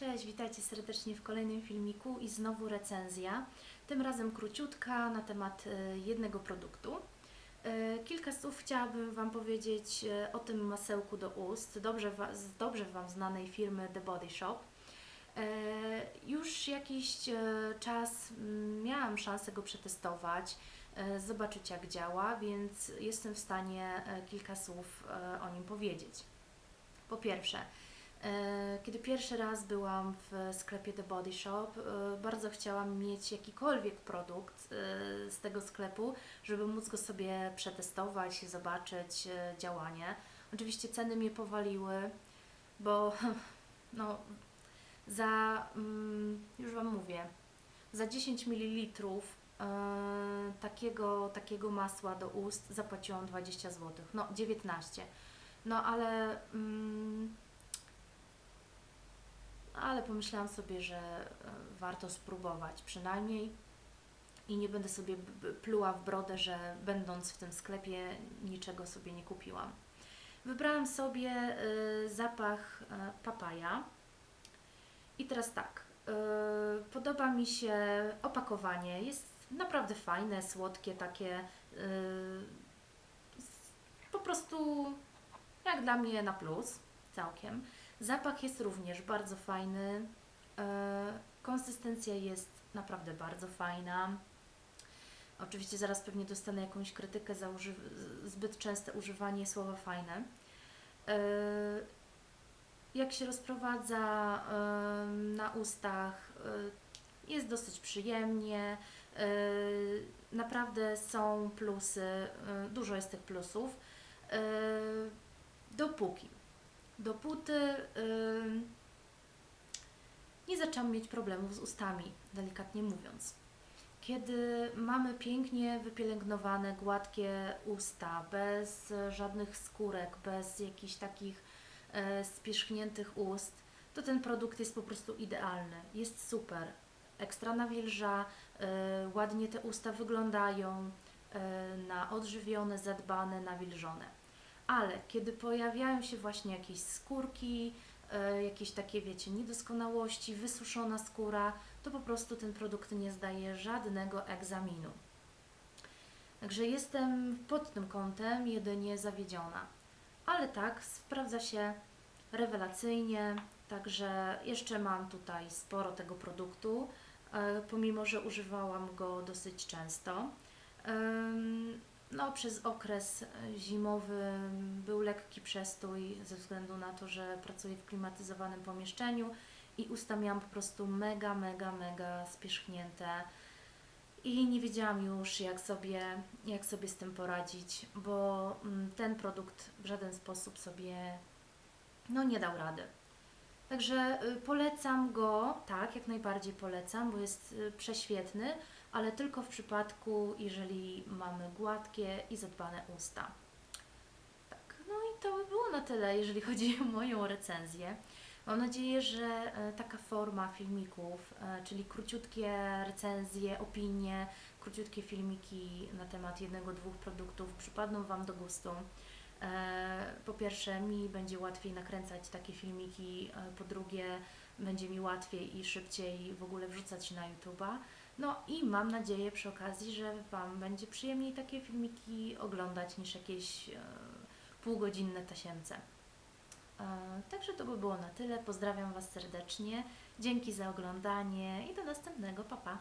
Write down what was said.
Cześć, witajcie serdecznie w kolejnym filmiku i znowu recenzja. Tym razem króciutka na temat e, jednego produktu. E, Kilka słów chciałabym Wam powiedzieć e, o tym masełku do ust, dobrze, z dobrze Wam znanej firmy The Body Shop. Już jakiś czas mm, miałam szansę go przetestować, zobaczyć jak działa, więc jestem w stanie kilka słów o nim powiedzieć. Po pierwsze, kiedy pierwszy raz byłam w sklepie The Body Shop, e, bardzo chciałam mieć jakikolwiek produkt e, z tego sklepu, żeby móc go sobie przetestować, zobaczyć e, działanie. Oczywiście ceny mnie powaliły, bo no, za, mm, już Wam mówię, za 10 ml e, takiego, takiego masła do ust zapłaciłam 20 zł, no 19. No ale, mm, ale pomyślałam sobie, że e, warto spróbować przynajmniej i nie będę sobie pluła w brodę, że będąc w tym sklepie niczego sobie nie kupiłam. Wybrałam sobie e, zapach e, papaja. I teraz tak, podoba mi się opakowanie. Jest naprawdę fajne, słodkie, takie po prostu jak dla mnie na plus, całkiem. Zapach jest również bardzo fajny. E, konsystencja jest naprawdę bardzo fajna. Oczywiście zaraz pewnie dostanę jakąś krytykę za zbyt częste używanie słowa fajne. E, jak się rozprowadza e, na ustach, jest dosyć przyjemnie. Naprawdę są plusy, dużo jest tych plusów. Dopóki, dopóty ym, nie zaczęłam mieć problemów z ustami, delikatnie mówiąc. Kiedy mamy pięknie wypielęgnowane, gładkie usta, bez żadnych skórek, bez jakichś takich e, spierzchniętych ust, to ten produkt jest po prostu idealny. Jest super. Ekstra nawilża, e, ładnie te usta wyglądają, e, na odżywione, zadbane, nawilżone ale kiedy pojawiają się właśnie jakieś skórki, e, jakieś takie, wiecie, niedoskonałości, wysuszona skóra, to po prostu ten produkt nie zdaje żadnego egzaminu. Także jestem pod tym kątem jedynie zawiedziona. Ale tak, sprawdza się rewelacyjnie, także jeszcze mam tutaj sporo tego produktu, e, pomimo że używałam go dosyć często. No, przez okres e, zimowy był lekki przestój ze względu na to, że pracuję w klimatyzowanym pomieszczeniu i usta miałam po prostu mega, mega, mega spierzchnięte i nie wiedziałam już jak sobie, jak sobie z tym poradzić, bo mm, ten produkt w żaden sposób sobie no, nie dał rady. Także y, polecam go, tak, jak najbardziej polecam, bo jest y, prześwietny, ale tylko w przypadku, jeżeli mamy gładkie i zadbane usta. Tak, no i to by było na tyle, jeżeli chodzi o moją recenzję. Mam nadzieję, że e, taka forma filmików, e, czyli króciutkie recenzje, opinie, króciutkie filmiki na temat jednego, dwóch produktów przypadną Wam do gustu. E, Po pierwsze, mi będzie łatwiej nakręcać takie filmiki, po drugie, będzie mi łatwiej i szybciej w ogóle wrzucać na YouTube'a. No i mam nadzieję przy okazji, że Wam będzie przyjemniej takie filmiki oglądać niż jakieś e, półgodzinne tasiemce. E, Także to by było na tyle. Pozdrawiam Was serdecznie. Dzięki za oglądanie i do następnego. Pa, pa.